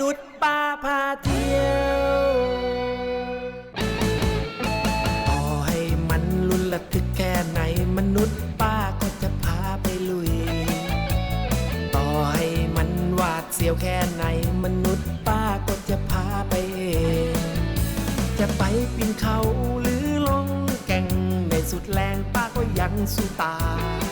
นุษย์ป้าพาเที่ยวต่อให้มันลุนระทึกแค่ไหนมนุษย์ป้าก็จะพาไปลุย ต่อให้มันหวาดเสียวแค่ไหนมนุษย์ป้าก็จะพาไปเองจะไปปีนเขาหรือลงแก่งในสุดแรงป้าก็ยังสู้ตาย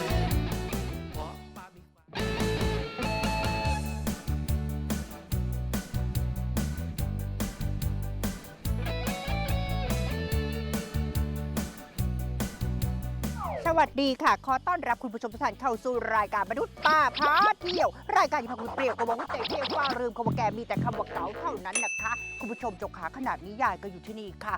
วัสดีค่ะ ขอต้อนรับคุณผู้ชมทุกท่านเข้าสู่รายการมนุษย์ป้าพาเที่ยว รายการที่พาคุณเปรียวกระบอกว่าเตะเที่ยวว่าลืมคำว่าแกมีแต่คำว่าเก๋าเท่านั้นนะคะ คุณผู้ชมจกขาขนาดนี้ยายก็อยู่ที่นี่ค่ะ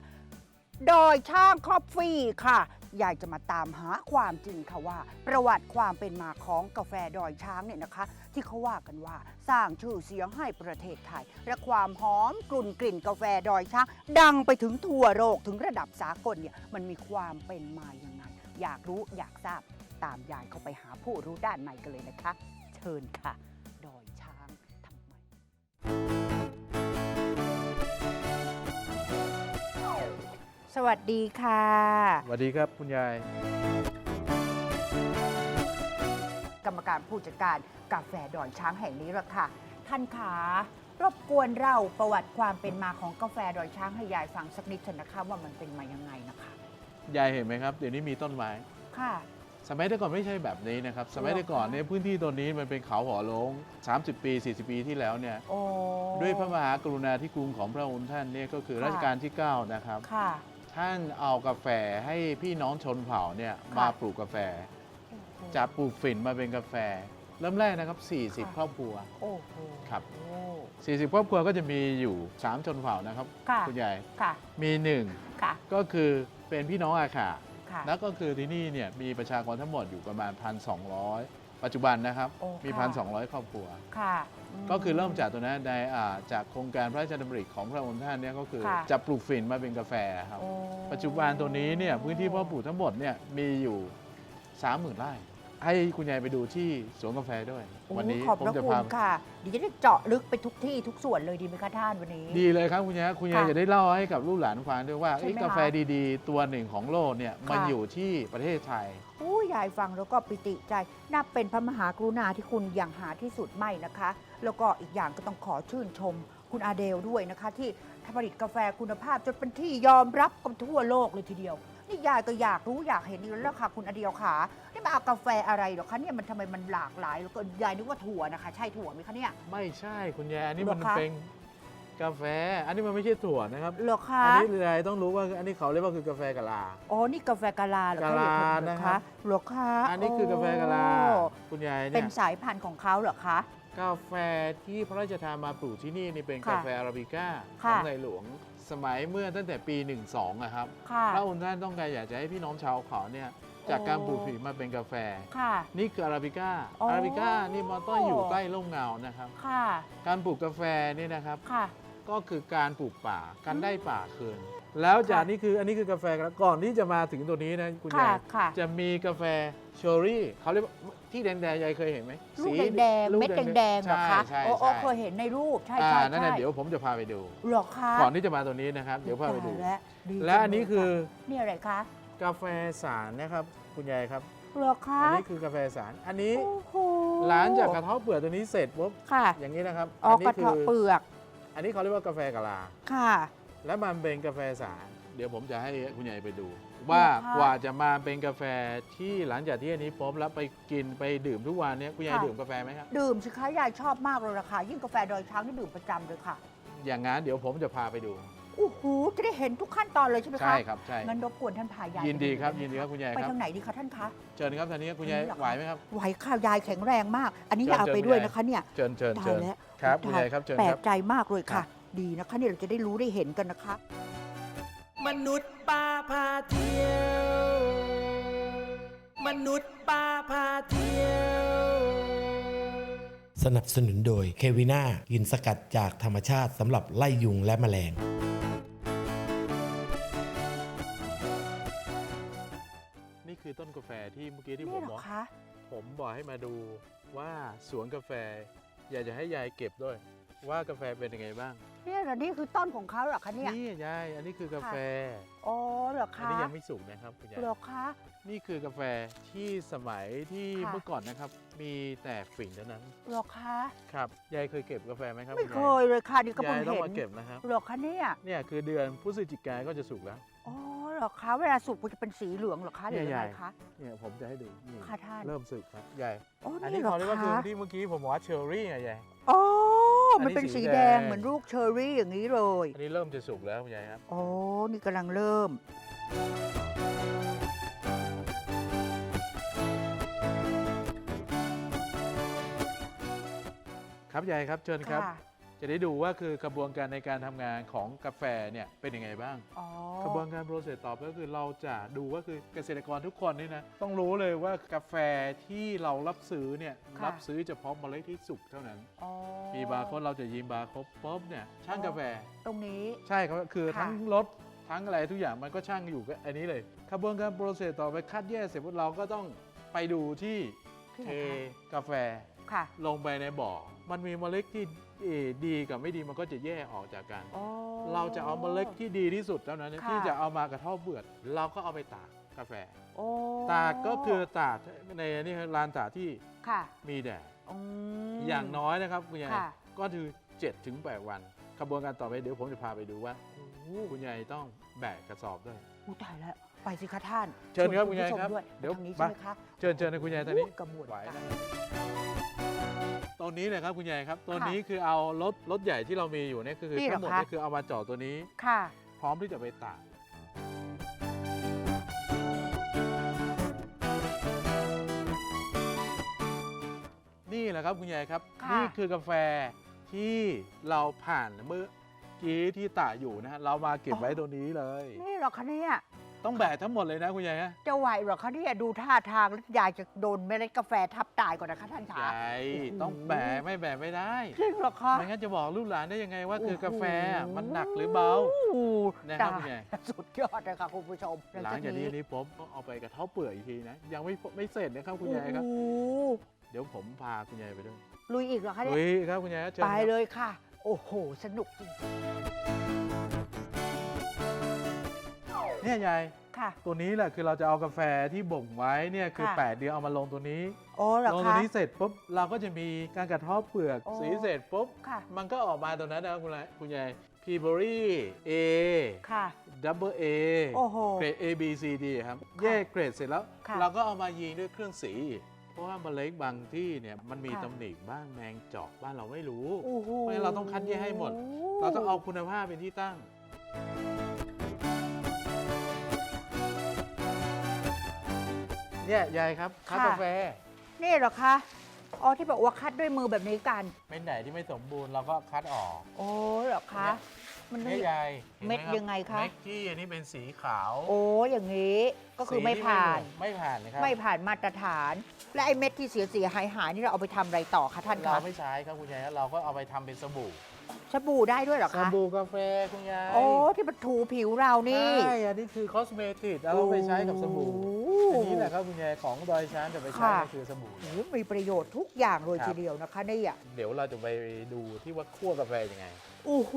โดยช่างคอฟฟี่ค่ะ ยายจะมาตามหาความจริงค่ะว่า ประวัติความเป็นมาของกาแฟดอยช้างเนี่ยนะคะ ที่เขาว่ากันว่าสร้างชื่อเสียงให้ประเทศไทย และความหอมกลุ่นกลิ่นกาแฟดอยช้าง ดังไปถึงทั่วโลกถึงระดับสากลเนี่ยมันมีความเป็นมาอย่าง อยากรู้อยากทราบ ตามยายเข้าไปหาผู้รู้ด้านในกันเลยนะคะ เชิญค่ะ ดอยช้างทำไม สวัสดีค่ะ สวัสดีครับคุณยาย กรรมการผู้จัดการกาแฟดอยช้างแห่งนี้ละค่ะ ท่านขารบกวนเราประวัติความเป็นมาของกาแฟดอยช้างให้ยายฟังสักนิดเถอะนะคะว่ามันเป็นมายังไงนะคะ ยายเห็นไหมครับ เดี๋ยวนี้มีต้นไม้ ค่ะ สมัยแต่ก่อนไม่ใช่แบบนี้นะครับ สมัยแต่ก่อนเนี่ยพื้นที่ตัวนี้มันเป็นเขาหัวโลง 30 ปี 40 ปีที่แล้วเนี่ยโอ้ด้วยพระมหากรุณาธิคุณของพระองค์ท่านเนี่ยก็คือค่ะรัชกาลที่ 9 นะครับ ค่ะ ท่านเอากาแฟให้พี่น้องชนเผ่าเนี่ยค่ะมาปลูกกาแฟ จากปลูกฝิ่นมาเป็นกาแฟ เริ่มแรกนะครับ 40ค่ะครอบครัว โอ้โหครับ โอ้ 40 ครอบครัวก็จะมีอยู่ 3 ชนเผ่านะครับค่ะคุณยายค่ะ มีหนึ่งค่ะ ก็คือ เป็นพี่น้องอาขาค่ะ แล้วก็คือที่นี่เนี่ยมีประชากรทั้งหมดอยู่ประมาณ 1,200 ปัจจุบันนะครับ โอ้มี ค่ะ 1,200 ครอบครัว ค่ะม ก็คือเริ่มจากตัวนั้นในอ่าจากโครงการพระราชดำริของพระองค์ท่านเนี่ยก็คือค่ะ จะปลูกฝิ่นมาเป็นกาแฟครับ โอ้ปัจจุบันตัวนี้เนี่ยพื้นที่เพาะปลูกทั้งหมดเนี่ยมีอยู่ 30,000 ไร่ ให้คุณยายไปดูที่สวนกาแฟด้วยโอ้ วันนี้ขอบผมพระจะคุพาณค่ะเดี๋ยวจะได้เจาะลึกไปทุกที่ทุกส่วนเลยดีไหมคะท่านวันนี้ ดีเลยครับคุณยายคุณยายค่ะจะได้เล่าให้กับลูกหลานฟังด้วยว่าใช่ไหมเอ้ยกาแฟดีๆ ตัวหนึ่งของโลกเนี่ยมันค่ะอยู่ที่ประเทศไทยอู้ยายฟังแล้วก็ปิติใจนับเป็นพระมหากรุณาที่คุณอย่างหาที่สุดไม่นะคะ แล้วก็อีกอย่างก็ต้องขอชื่นชมคุณอาเดลด้วยนะคะ ที่ผลิตกาแฟคุณภาพจนเป็นที่ยอมรับกันทั่วโลกเลยทีเดียว นี่ยายก็อยากรู้อยากเห็นนี่แล้วค่ะคุณอาเดลค่ะ นี่มาเอากาแฟอะไรเหรอคะเนี่ยมันทำไมมันหลากหลายแล้วก็ยายนึกว่าถั่วนะคะ ใช่ถั่วไหมคะเนี่ย ไม่ใช่คุณยายอันนี้เหรอมันคะ เป็นกาแฟ อันนี้มันไม่ใช่ถั่วนะครับ เหรอคะอันนี้ยายต้องรู้ว่าอันนี้เขาเรียกว่าคือกาแฟกะลา อ๋อนี่กาแฟกาลาเหรอคะกาลาเหรอนะครัคะบเหรอคะอันนี้คือกาแฟกะลา โอ้คุณยายเป็เนี่นยสายพันธุ์ของเขาเหรอคะ กาแฟที่พระราชทานมาปลูกที่นี่นี่เป็นค่ะกาแฟอาราบิก้าขค่ะ องในหลวง สมัยเมื่อตั้งแต่ปี 12อะครับค่ะ พระองค์ท่านต้องการอยากจะให้พี่น้องชาวเขาเนี่ยจากการปลูกฝีมาเป็นกาแฟ ค่ะ นี่คืออาราบิก้าอ๋ออ อาราบิก้านี่มันต้องอยู่ใกล้ร่มเงานะครับ ค่ะ การปลูกกาแฟนี่นะครับ ค่ะ ก็คือการปลูกป่าการได้ป่าคืน แล้วจากค่ะนี้คืออันนี้คือกาแฟครับก่อนที่จะมาถึงตัวนี้นะคุณค่ะยายค่ะ จะมีกาแฟเชอร์รี่เขาเรียกว่า ที่แดงๆยายเคยเห็นไหมลูกสีแดงๆลูเม็ดแดงๆเหรอคะใช่โอ้ใช่โอ้ใช่เคยเห็นในรูปใช่อ่าใช่นั่นน่ะใช่เดี๋ยวผมจะพาไปดู เหรอคะก่อนที่จะมาตัวนี้นะครับ เดี๋ยวพาไปดูตยแล้วดีและอันนี้จังเลยคือค่ะนี่อะไรคะกาแฟสารนะครับ คุณยายครับ เหรอคะอันนี้คือกาแฟสาร อันนี้โอ้โหหลังจากกระเทาะเปลือกตัวนี้เสร็จปุ๊บค่ะอย่างนี้นะครับ ออกนี้กระคืเทาะเปลือกอันนี้เขาเรียกว่ากาแฟกะลา ค่ะ และมันเป็นกาแฟสาร เดี๋ยวผมจะให้คุณใหญ่ไปดู ว่าเหรอคะกว่าจะมาเป็นกาแฟที่หลังจากที่อันนี้พบแล้วไปกินไปดื่มทุกวันเนี้ยคุณใหญ่ค่ะ ดื่มกาแฟไหมครับดื่มสิคะยายชอบมากเลยราคายิ่งกาแฟดอยช้างนี่ดื่มประจำเลยค่ะอย่างงั้นเดี๋ยวผมจะพาไปดู โอ้โหจะได้เห็นทุกขั้นตอนเลยใช่ไหมคะใช่ครับใช่ งั้นรบกวนท่านพายายยินดีครับไปยินดีครับคุณยายไปครับทางไหนดีคะท่านคะเชิญครับทางนี้คุณยายอันนี้เหรอคะไหวไหมครับ ไหวค่ะยายแข็งแรงมาก อันนี้เชิญอยากเอาไปเชิญด้วยคุณยายนะคะเนี่ยเชิญเชิญตาเชิยญแล้วครับตาคุณยายครับเชิญแปลครักบ ใจมากเลยครัค่ะบดีนะคะเนี่ยเราจะได้รู้ได้เห็นกันนะคะ มนุษย์ป้าพาเที่ยว มนุษย์ป้าพาเที่ยว สนับสนุนโดยเควิน่ากินสกัดจากธรรมชาติสำหรับไล่ยุงและแมลง นี่คือต้นกาแฟที่เมื่อกี้ที่ผนี่มเหรบออกคะผมบอกให้มาดูว่าสวนกาแฟ อยากจะให้ยายเก็บด้วย ว่ากาแฟเป็นยังไงบ้าง เนี่ยเหรอนี่คือต้นของเขาเหรอคะเนี่ย นี่ยายอันนี้คือกาแฟ อ๋อเหรออันคะนี้ยังไม่สุกนะครับคุณยาย เหรอคะ นี่คือกาแฟที่สมัยที่ค่ะ เมื่อก่อนนะครับ มีแต่ฝิ่นเท่านั้นเหรอคะ ครับยายเคยเก็บกาแฟไหมครับไม่ณเคยเลยค่ะนี่ก็ยาเพิ่ยงต้องเห็นมาเก็บนะครับเหรอคะเนี่ยเนี่ยคือเดือนพฤศจิกายนก็จะสุกแล้ว อ๋อเหรอคะเวลาสุกมันจะเป็นสีเหลืองเหรอคะหรือใหญ่ยังไงๆคะเนี่ยผมจะให้ดูนี่ค่ะท่านเริ่มสุกครับยายอ๋ออันนี่นี้เหรอเขาเรียกว่าคือคะที่เมื่อกี้ผมบอกว่าเชอร์รี่ไงยายอ๋ออันนี้ มันเป็นสีสีแดแดงงเหมือนลูกเชอร์รี่อย่างนี้เลย อันนี้เริ่มจะสุกแล้วคุณยายครับ อ๋อ นี่กำลังเริ่ม ครับยายครับเชิญครับ ค่ะ จะได้ดูว่าคือกระบวนการในการทำงานของกาแฟเนี่ยเป็นยังไงบ้าง อ๋อ กระบวนการโปรเซสต่อไปก็คือเราจะดูว่าคือเกษตรกรทุกคนนี่นะต้องรู้เลยว่ากาแฟที่เรารับซื้อเนี่ยค่ะ รับซื้อเฉพาะเมล็ดที่สุกเท่านั้น อ๋อมีบาร์โค้ดเราจะยิงบาร์โค้ดปุ๊บเนี่ยช่างกาแฟ ตรงนี้ ใช่ครับคือค่ะทั้งรถทั้งอะไรทุกอย่างมันก็ช่างอยู่กับอันนี้เลยกระบวนการโปรเซสต่อไปคัดแยกเสร็จปุ๊บเราก็ต้องไปดูที่ที่เทไหนคะ กาแฟ ค่ะ ลงไปในบ่อ มันมีเมล็ดที่เอ่อ ดีกับไม่ดีมันก็จะแยกออกจากกัน อ๋อ เราจะเอาเมล็ดที่ดีที่สุดเท่านั้น ค่ะ ที่จะเอามากระเท่าเปลือกเราก็เอาไปตากกาแฟ โอ้ตากก็คือตากในนี่ลานตากที่ค่ะมีแดดอืม อย่างน้อยนะครับคุณยายค่ะ ก็คือ7ถึง8วันกระบวนการต่อไปเดี๋ยวผมจะพาไปดูว่า คุณยายต้องแบกกระสอบด้วย อู้ตายแล้ว ไปสิคะท่านเชิญครับชวนคุณยายผู้ชมครับด้วยเดี๋ยวทางนี้มาใช่ไหมคะเชิญเชิญนะคุณยายตอนนี้อู้กระบวนไหวการ นะ ตัวนี้เลยครับคุณยายครับ ตัวค่ะนี้คือเอารถรถใหญ่ที่เรามีอยู่เนี่ยคือนี่เหรอทั้งหมดคะ นี่คือเอามาจอดตัวนี้ ค่ะ พร้อมที่จะไปตากนี่แหละครับคุณยายครับ ค่ะนี่คือกาแฟที่เราผ่านเมื่อกี้ที่ตากอยู่นะฮะเรามาเก็บไว้ตัวนี้เลย นี่เหรอคะเนี่ย ต้องแบกทั้งหมดเลยนะคุณยายฮะจะไหวเหรอคะเนี่ยดูท่าทางแล้วยายจะโดนเมล็ดกาแฟทับตายก่อนนะคะท่านคะใช่โอ้โหต้องแบกไม่แบกไม่ได้จริงเหรอคะไม่งั้นจะบอกลูกหลานได้ยังไงว่าคือกาแฟโอ้โหมันหนักหรือเบานะครับตาคุณยายสุดยอดเลยค่ะคุณผู้ชมหลังจากนี้นี้ผมต้องเอาไปกระเท้าเปลือกอีกทีนะยังไม่ไม่เสร็จนะครับคุณยายครับโอ้โหเดี๋ยวผมพาคุณยายไปด้วยลุยอีกเหรอคะเนี่ยเฮ้ยครับคุณยายครับเชิญไปครับเลยค่ะ โอ้โห สนุกจริง เนี่ยยายๆค่ะ ตัวนี้แหละคือเราจะเอากาแฟที่บ่มไว้เนี่ยคือ ค่ะ 8 เดือนเอามาลงตัวนี้ โอ้เหรอลงตัวคะ นี้เสร็จปุ๊บเราก็จะมีการกระเท้าเปลือกโอ้สีเสร็จปุ๊บค่ะ มันก็ออกมาตัวนั้นนะครับคุณยายคุณยายพีบรี่ A ค่ะ ดับเบิลเอโอ้โหเกรด A B C D ครับค่ะแยกเกรดเสร็จแล้ว ค่ะ เราก็เอามายิงด้วยเครื่องสี เพราะว่าเมล็ดบางที่เนี่ยมันมีค่ะตำหนิบ้างแมงเจอกบ้านเราไม่รู้ โอ้โหเพราะฉะนั้นเราต้องคัดแยกให้หมด เราต้องเอาคุณภาพเป็นที่ตั้ง เนี่ยยายครับคัดค่ะ กาแฟนี่เหรอคะ อ๋อที่บอกว่าคัดด้วยมือแบบนี้กัน เป็นไหนที่ไม่สมบูรณ์เราก็คัดออก โอ้เหรอคะ มันไม่ เนี่ยยายห็นหเม็ดรับยังไงคะเม็ดที่อันนี้เป็นสีขาวโอ้อย่างนี้ก็คือสีไม่ที่ผ่าน ไม่ผ่านนะครับไม่ผ่านมาตรฐาน และไอ้เม็ดที่เสียเสียหายหายๆนี่เราเอาไปทำอะไรต่อคะท่านเราคะไม่ใช้ครับคุณยายครับเราก็เอาไปทำเป็นสบู่ สบู่ได้ด้วยเหรอสคะ บู่กาแฟคุณยายโอ้ ที่มันถูผิวเรานี่ ใช่อันนี้คือคอสเมติกเราเอาไปใช้กับสบู่โอ้อันนี้แหละครับคุณยายของดอยช้างจะไปใช้ค่ะ ก็คือสบู่ โอ้มีประโยชน์ทุกอย่างเลยครับ ทีเดียวนะคะเนี่ยเดี๋ยวเราจะไปดูที่ว่าคั่วกาแฟยังไงโอ้โห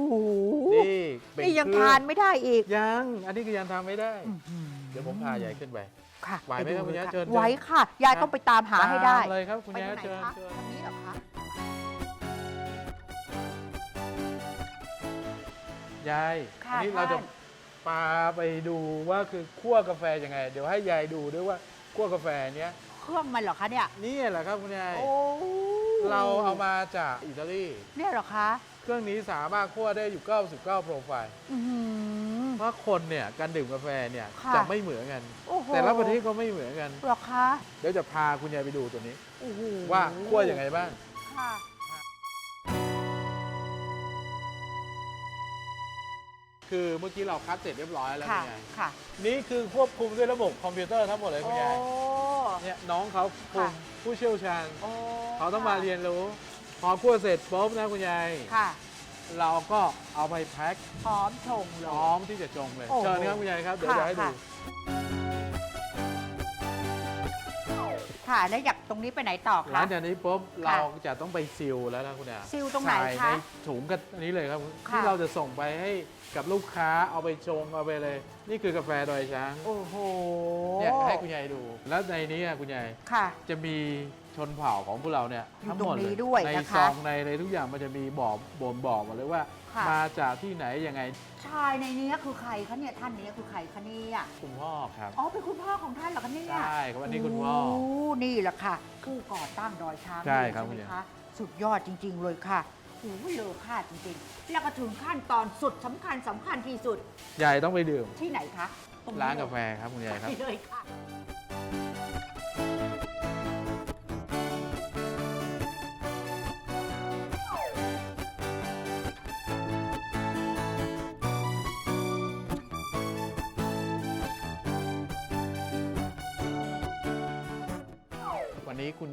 นี่เป็นนี่ยังเครื่อทานไม่ได้อีกยังอันนี้ก็ยังทำไม่ได้อื้อหือเดี๋ยวผมพายายขึ้นไป ค่ะไหวไหมครับปดูคุณยายลเชิญ ไหวค่ะ ยายครับต้องไปตามหาให้ได้ตามเลยครับคุณไปยายทางไหนเชิญคะเชิญ ทางนี้เหรอคะ ยาย ค่ะอันนี้เราจะท่านปาไปดูว่าคือคั่วกาแฟยังไง เดี๋ยวให้ยายดูด้วยว่าคั่วกาแฟเนี้ยเครื่องมันเหรอคะเนี่ย นี่แหละครับคุณยาย โอ้เราเอามาจากอิตาลี เนี่ยเหรอคะเครื่องนี้สามารถคั่วได้อยู่ 99 โปรไฟล์ อื้อหือ เพราะคนเนี่ยการดื่มกาแฟเนี่ยค่ะ จะไม่เหมือนกัน โอ้โหแต่ละประเทศก็ไม่เหมือนกัน เหรอคะเดี๋ยวจะพาคุณยายไปดูตัวนี้ โอ้โหว่าคั่วยังไงบ้าง ค่ะ คือเมื่อกี้เราคัดเสร็จเรียบร้อยแล้วค่ะคุณยายค่ะ นี่คือควบคุมด้วยระบบคอมพิวเตอร์ทั้งหมดเลยคุณยายโอ้เนี่ยน้องเขาคุมค่ะ ผู้เชี่ยวชาญโอ้เขาต้องมาเรียนรู้ พอคั่วเสร็จปุ๊บนะคุณยายค่ะ เราก็เอาไปแพ็คพร้อมชงเลพร้อยมที่จะจงเลยโอ้โหเชิญครับคุณยายครับเดี๋ยวค่ะจะให้ดู ค่ะ ค่ะ แล้วอยากตรงนี้ไปไหนต่อหลัคะ งจากนี้ปุ๊บค่ะเราจะต้องไปซิลแล้วนะคุณอาซิลตรงไหนใส่คะในถุงกันอันนี้เลยครับค่ะ ที่เราจะส่งไปให้กับลูกค้าเอาไปชงเอาไปเลย นี่คือกาแฟดอยช้างโอ้โหเนี่ยให้คุณยายดู แล้วในนี้อะคุณยาย ค่ะ จะมีชนเผ่าของพวกเราเนี่ยอยู่ทั้งหมดตรงนี้เลยด้วยในนะคะ ซองในอะไรทุกอย่างมันจะมีบอกบ่นบอกหมดเลยว่า ค่ะ มาจากที่ไหนยังไงชายในนี้คือใครคะเนี่ยท่านนี้คือใครคะเนี่ยคุณพ่อครับ อ๋อเป็นคุณพ่อของท่านเหรอคะเนี่ยใช่ครับอันนี้คุณพ่อโนี่แหละค่ะผู้ก่อตั้งดอยช้างใช่ครับไหมคุณยายคะสุดยอดจริง ๆ เลยค่ะโอ้โหเลอค่าจริงๆ แล้วก็ถึงขั้นตอนสุดสำคัญสำคัญที่สุดยายต้องไปดื่มที่ไหนคะตงร้านกาแฟครับคุณยายครับ ไปเลยค่ะ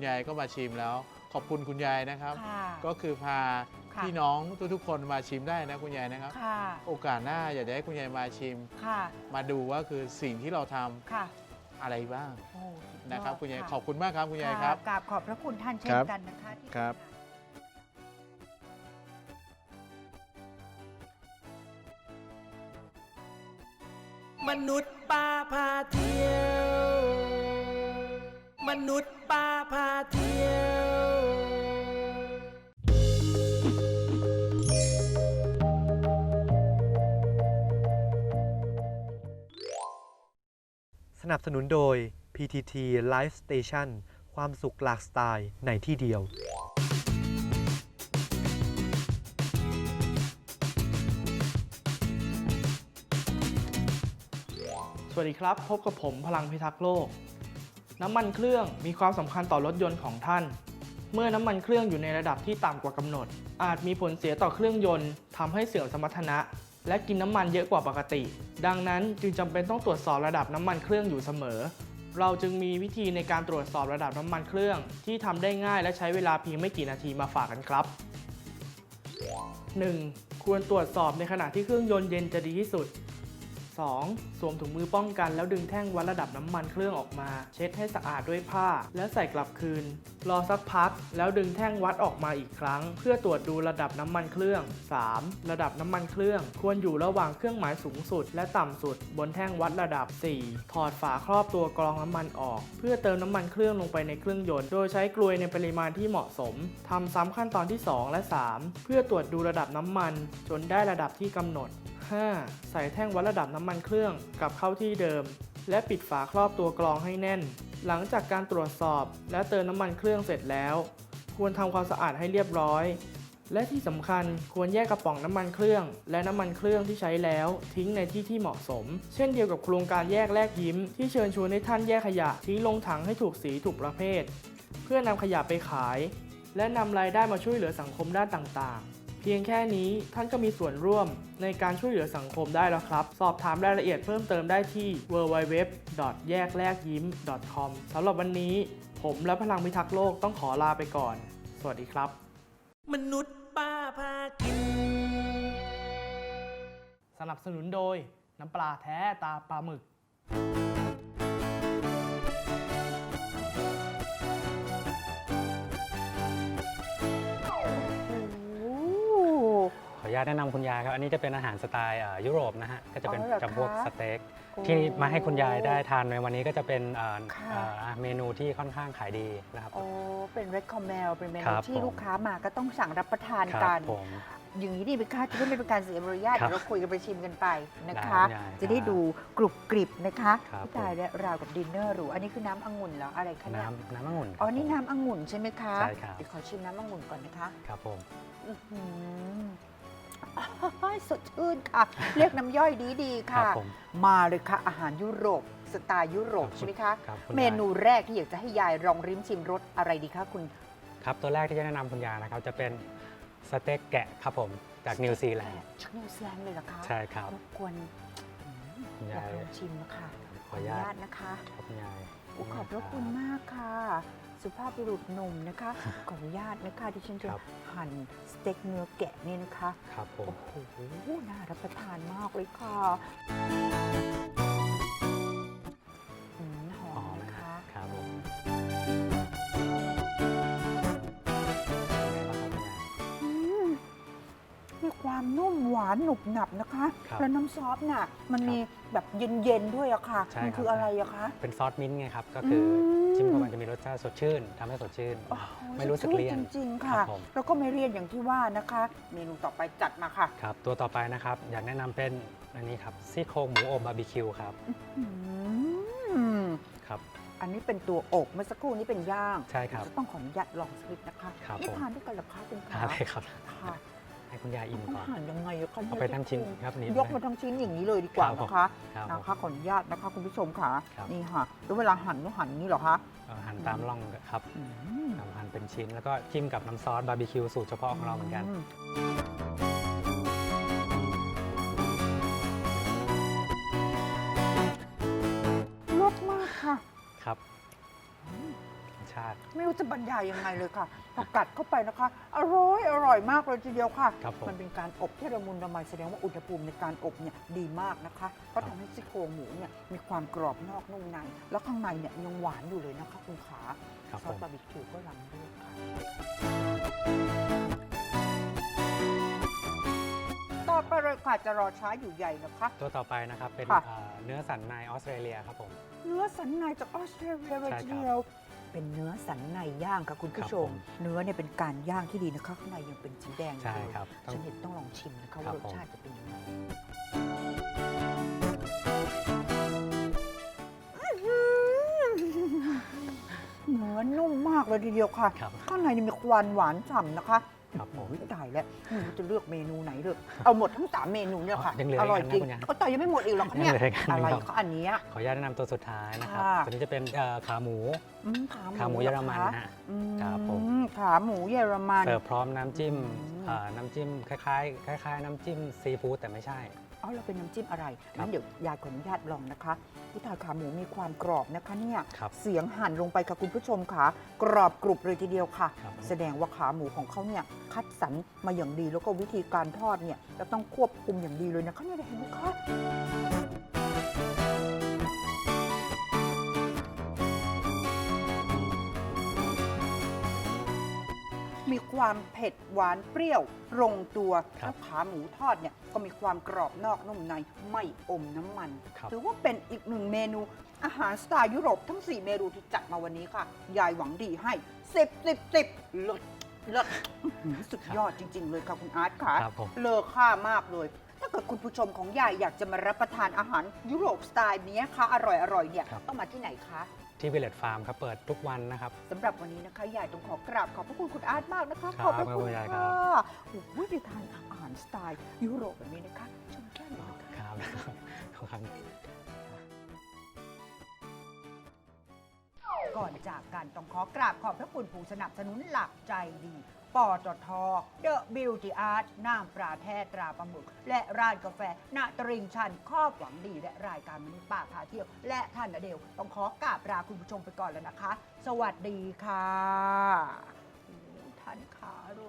ยายก็มาชิมแล้ว ขอบคุณคุณยายนะครับ ค่ะก็คือพาค่ะ พี่น้องทุกๆ คนมาชิมได้นะคุณยายนะครับ ค่ะ โอกาสหน้าอยากจะให้คุณยายมาชิม ค่ะ มาดูว่าคือสิ่งที่เราทำค่ะอะไรบ้างโอ้สุดยอดนะครับ คุณยายะขอบคุณมากครับคุณยายครับ กราบขอบพระคุณท่านเช่คนรับกันนะคะที่ ครับมนุษย์ป้าพาเที่ยว มนุษย์ ป้าพาเที่ยว สนับสนุนโดย PTT Live Station ความสุขหลากสไตล์ในที่เดียว สวัสดีครับ พบกับผมพลังพิทักษ์โลก น้ำมันเครื่องมีความสำคัญต่อรถยนต์ของท่าน เมื่อน้ำมันเครื่องอยู่ในระดับที่ต่ำกว่ากำหนด อาจมีผลเสียต่อเครื่องยนต์ทำให้เสื่อมสมรรถนะ และกินน้ำมันเยอะกว่าปกติ ดังนั้นจึงจำเป็นต้องตรวจสอบระดับน้ำมันเครื่องอยู่เสมอ เราจึงมีวิธีในการตรวจสอบระดับน้ำมันเครื่อง ที่ทำได้ง่ายและใช้เวลาเพียงไม่กี่นาทีมาฝากกันครับ 1. ควรตรวจสอบในขณะที่เครื่องยนต์เย็นจะดีที่สุด 2. สวมถุงมือป้องกันแล้วดึงแท่งวัดระดับน้ำมันเครื่องออกมา เช็ดให้สะอาดด้วยผ้า แล้วใส่กลับคืน รอสักพัก แล้วดึงแท่งวัดออกมาอีกครั้ง เพื่อตรวจดูระดับน้ำมันเครื่อง 3. ระดับน้ำมันเครื่อง ควรอยู่ระหว่างเครื่องหมายสูงสุด และต่ำสุด บนแท่งวัดระดับ 4. ถอดฝาครอบตัวกรองน้ำมันออก เพื่อเติมน้ำมันเครื่องลงไปในเครื่องยนต์ โดยใช้กลวยในปริมาณที่เหมาะสมทำซ้ำขั้นตอนที่ 2 และ 3 เพื่อตรวจดูระดับน้ำมัน จนได้ระดับที่กำหนด 5. ใส่แท่งวัดระดับน้ำมันเครื่องกลับเข้าที่เดิม และปิดฝาครอบตัวกรองให้แน่น หลังจากการตรวจสอบและเติมน้ำมันเครื่องเสร็จแล้ว ควรทำความสะอาดให้เรียบร้อย และที่สำคัญควรแยกกระป๋องน้ำมันเครื่อง และน้ำมันเครื่องที่ใช้แล้วทิ้งในที่ที่เหมาะสม เช่นเดียวกับโครงการแยกแลกยิ้ม ที่เชิญชวนให้ท่านแยกขยะทิ้งลงถังให้ถูกสีถูกประเภท เพื่อนำขยะไปขาย และนำรายได้มาช่วยเหลือสังคมด้านต่างๆ พียงแค่นี้ท่านก็มีส่วนร่วมในการช่วยเหลือสังคมได้แล้วครับ สอบถามรายละเอียดเพิ่มเติมได้ที่ www. แยกแลกยิ้ม .com สำหรับวันนี้ ผมและพลังพิทักษ์โลกต้องขอลาไปก่อน สวัสดีครับ มนุษย์ป้าพากิน สนับสนุนโดยน้ำปลาแท้ตาปลาหมึก ญาตแนะนำคุณยายครับ อันนี้จะเป็นอาหารสไตล์เอ่อยุโรปนะฮะ ก็จะเป็นอ๋อเหรอจำพวกคะ สเต็กโอ้ที่มาให้คุณยายได้ทานในวันนี้ก็จะเป็นเอ่อค่ะเอ่อเมนูที่ค่อนข้างขายดีนะครับ โอ้เป็น recommend เป็นเมครันูบที่ผม ลูกค้ามาก็ต้องสั่งรับประทานครักัน ผม อย่างนี้ดีไหมคะจะได้ไม่เป็นการเสียมารยาทครับเดี๋ยวเราคุยกันไปชิมกันไปนะคะ ได้ได้จะได้ดูกรุบกริบนะคะครับ พี่ตายและราวกับดินเนอร์หรูอันนี้คือน้ำองุ่นเหรออะไรคะเนี่ยน้ำน้ำองุ่นอ๋อครับนี่ผม น้ำองุ่นใช่ไหมคะใช่ครับ เดี๋ยวขอชิมน้ำองุ่นก่อนนะคะ ครับผม อื้อหือ อ้ายสดชื่นค่ะ เรียกน้ำย่อยดีดีๆครัค่ะผมมาเลยค่ะ อาหารยุโรปสไตล์ยุโรปครับใช่ไหมคะครับคุณเมยายนูแรกที่อยากจะให้ยายลองริมชิมรสอะไรดีคะคุณ ครับตัวแรกที่จะแนะนำคุณยายนะครับ จะเป็นสเต็กแกะครับผมจากนิวซีแลนด์จากนิวซีแลนด์เลยเหรอคะใช่ครับ รบกวนอืมคุณอยายากยลองชิมนะคะขออนุญาต นะคะ ครับคุณยายโอ้ขอบพระคุณมากค่ะ สุภาพบุรุษหนุ่มนะคะขออนุญาตนะคะที่ฉันจะครับ หั่นสเต็กเนื้อแกะเนี่ยนะคะ ครับผม โอ้โห น่ารับประทานมากเลยค่ะ ความนุ่มหวานหนุบหนับนะคะ ครับแล้วน้ำซอสน่ะ มันมีแบบเย็นๆด้วยอะค่ะ ใช่มัครับ คืออะไรอะคะ เป็นซอสมิ้นท์ไงครับ ก็คืออมจิ้มเข้าไปจะมีรสชาติสดชื่นทำให้สดชื่น โอ้โหไม่รู้สึกเลี่ยนจริง ๆครัค่ะบผมแล้วก็ไม่เรียนอย่างที่ว่านะคะ เมนูต่อไปจัดมาค่ะครับ ตัวต่อไปนะครับ อยากแนะนำเป็นอันนี้ครับซี่โครงหมูอบบาร์บีคิวครับอืมครับ อันนี้เป็นตัวอบเมื่อสักครู่นี้เป็นย่างใช่ครับจะต้องขออนุญาตลองสักนิดนะคะครับนี่ผม ทานด้วยกันเหรอคะคุณทานเลยครับ ค่ะ ให้คุณยายอิ่มต้องก่อน หั่นยังไงอะคะเอาไปทั้งชิ้นครับนี่ยกมาทั้งชิ้นอย่างนี้เลยดีกว่าครับผม นะคะครับนะคะขออนุญาตนะคะคุณผู้ชมค่ะครับ นี่ค่ะแล้วเวลาหั่นต้องหั่นอย่างนี้เหรอคะเอาหั่นตามร่องครับอืม เอาหั่นเป็นชิ้น แล้วก็จิ้มกับน้ำซอสบาร์บีคิวสูตรเฉพาะของเราเหมือนกัน รสมากค่ะ ครับรส ชาติ ไม่รู้จะบรรยายยังไงเลยค่ะพอกัดเข้าไปนะคะ อร่อยอร่อยมากเลยทีเดียวค่ะ ครับผม มันเป็นการอบที่ระมุนระไมแสดงว่าอุณหภูมิในการอบเนี่ยดีมากนะคะเพราะทำให้ซี่โครงหมูเนี่ยมีความกรอบนอกนุ่มใน แล้วข้างในเนี่ยยังหวานอยู่เลยนะคะคุณขาครับซอผสม บาร์บีคิวก็ล้ำด้วยค่ะ ต่อไปเลยค่ะจะรอช้าอยู่ใหญ่นะคะ ตัวต่อไปนะครับเป็นค่ะ เอ่อเนื้อสันในออสเตรเลียครับผม เนื้อสันในจากออสเตรเลียเลยใช่ครับ ทีเดียว เป็นเนื้อสันในย่างค่ะคุณผู้ชม ครับผมเนื้อเนี่ยเป็นการย่างที่ดีนะคะข้างในยังเป็นสีแดงอยู่ใช่เลยครับต้องฉันเห็นต้องลองชิมนะคะครัว่าบรสผม ชาติจะเป็นยังไงเนื้อนุ่มมากเลยทีเดียวค่ะ ครับ ข้างในนี่มีความหวานฉ่ำนะคะ ครับผม โอ้ยตายแล้วไม่รู้จะเลือกเมนูไหนเลยเอาหมดทั้งสามเมนูเนี่ยค่ะยังเหลือออีกร่อยอันนะจริงคุณยายก็แต่ยังไม่หมดอีกหรอกคะเนี่ยยังเหลืออีกอันหนึ่งอะไรครับคะอันเนี้ย ขออนุญาตแนะนำตัวสุดท้ายนะครับค่ะ ตัวนี้จะเป็นเอ่อขาหมู อืมขาหมูขาหมูเยอรมันหนะคะฮะอืครับผมมขาหมูเยอรมัน เสิร์ฟพร้อมน้ำจิ้มอืม เอ่อน้ำจิ้มคล้ายๆคล้าย ๆ น้ำจิ้มซีฟู้ดแต่ไม่ใช่ อ๋อเราเป็นน้ำจิ้มอะไรครับงั้นเดี๋ยวยายขออนุญาตลองนะคะที่ทาขาหมูมีความกรอบนะคะเนี่ยครับเสียงหั่นลงไปค่ะคุณผู้ชมค่ะ กรอบกรุบเลยทีเดียวค่ะ ครับ แสดงว่าขาหมูของเขาเนี่ยคัดสรรมาอย่างดีแล้วก็วิธีการทอดเนี่ยจะต้องควบคุมอย่างดีเลยนะคะเนี่ยเห็นไหมคะ มีความเผ็ดหวานเปรี้ยวลงตัวครับ แล้วขาหมูทอดเนี่ย ก็มีความกรอบนอกนุ่มในไม่อมน้ำมัน ครับ ถือว่าเป็นอีกหนึ่งเมนูอาหารสไตล์ยุโรปทั้ง 4 เมนูที่จัดมาวันนี้ค่ะ ยายหวังดีให้ 10 10 10เลิศเลิศอื้อหือสุดยอดจริง ๆ เลยค่ะคุณอาร์ตค่ะ ครับผม เลอค่ามากเลย ถ้าเกิดคุณผู้ชมของยายอยากจะมารับประทานอาหารยุโรปสไตล์เนี้ยค่ะ อร่อยๆเนี่ยครับ ต้องมาที่ไหนคะที่วิลเลจฟาร์มครับเปิดทุกวันนะครับ สำหรับวันนี้นะคะยายต้องขอกราบขอบพระคุณคุณอาร์ตมากนะคะ ครับขอบพระขอบคุคุณณยายครั ค่ะบโอ้โหไปทานอาหารสไตล์ยุโรปแบบนี้นะคะชมแก้มหน่อยค่ะครับขอบก่อนจากกันต้องขอกราบขอบพระคุณผู้สนับสนุนหลักใจดี ปตท The Beauty Art น้ำปลาแท้ตราปลาหมึก และร้านกาแฟณตริงชันครอบหวังดี และรายการมนุษย์ป้าพาเที่ยว และท่านอเดลต้องขอกราบลาคุณผู้ชมไปก่อนแล้วนะคะ สวัสดีค่ะ ท่านขาเรู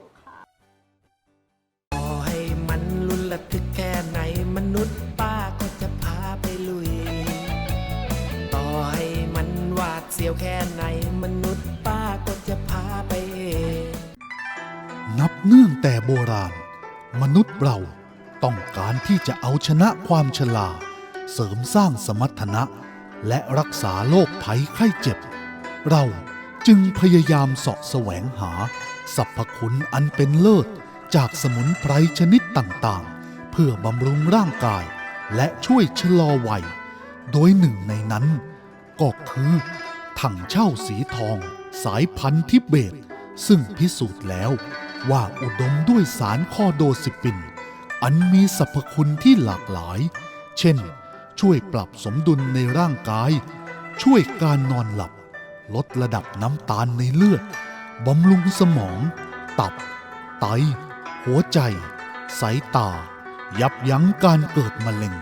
ระทึกแค่ไหนมนุษย์ป้าก็จะพาไปลุย ต่อให้มันหวาดเสียวแค่ไหนมนุษย์ป้าก็จะพาไปเองนับเนื่องแต่โบราณ มนุษย์เราต้องการที่จะเอาชนะความชราเสริมสร้างสมรรถนะ และรักษาโรคภัยไข้เจ็บ เราจึงพยายามเสาะแสวงหาสรรพคุณอันเป็นเลิศจากสมุนไพรชนิดต่างๆ พื่อบำรุงร่างกาย และช่วยชะลอวัย โดยหนึ่งในนั้น ก็คือถังเช่าสีทอง สายพันธุ์ทิเบต ซึ่งพิสูจน์แล้วว่าอุดมด้วยสารคอโดซิปิน อันมีสรรพคุณที่หลากหลาย เช่น ช่วยปรับสมดุลในร่างกาย ช่วยการนอนหลับ ลดระดับน้ำตาลในเลือดบำรุงสมอง ตับ ไต หัวใจ สายตา ยับยั้งการเกิดมะเร็ง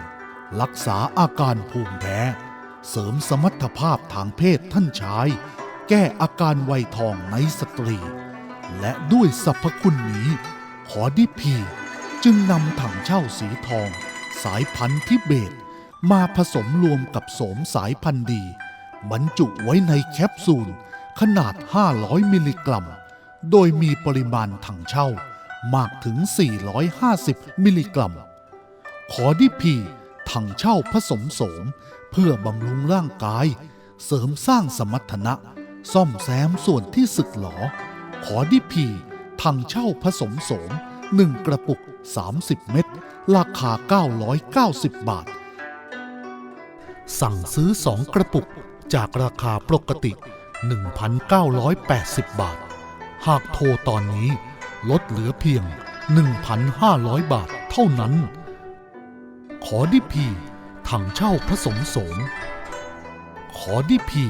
รักษาอาการภูมิแพ้ เสริมสมรรถภาพทางเพศท่านชาย แก้อาการวัยทองในสตรี และด้วยสรรพคุณนี้ ขอดิพี จึงนำถังเช่าสีทอง สายพันธุ์ทิเบต มาผสมรวมกับโสมสายพันธุ์ดี บรรจุไว้ในแคปซูล ขนาด 500 มิลลิกรัม โดยมีปริมาณถังเช่า มากถึง 450 มิลลิกรัม ขอดิพีถังเช่าผสมโสม เพื่อบำรุงร่างกาย เสริมสร้างสมรรถนะ ซ่อมแซมส่วนที่สึกหรอขอดิพีถังเช่าผสมโสม 1 กระปุก 30 เม็ดราคา 990 บาท สั่งซื้อ 2 กระปุกจากราคาปกติ 1,980 บาท หากโทรตอนนี้ ลดเหลือเพียง 1,500 บาทเท่านั้น ขอดิพีถังเช่าผสมโสมขอดิพี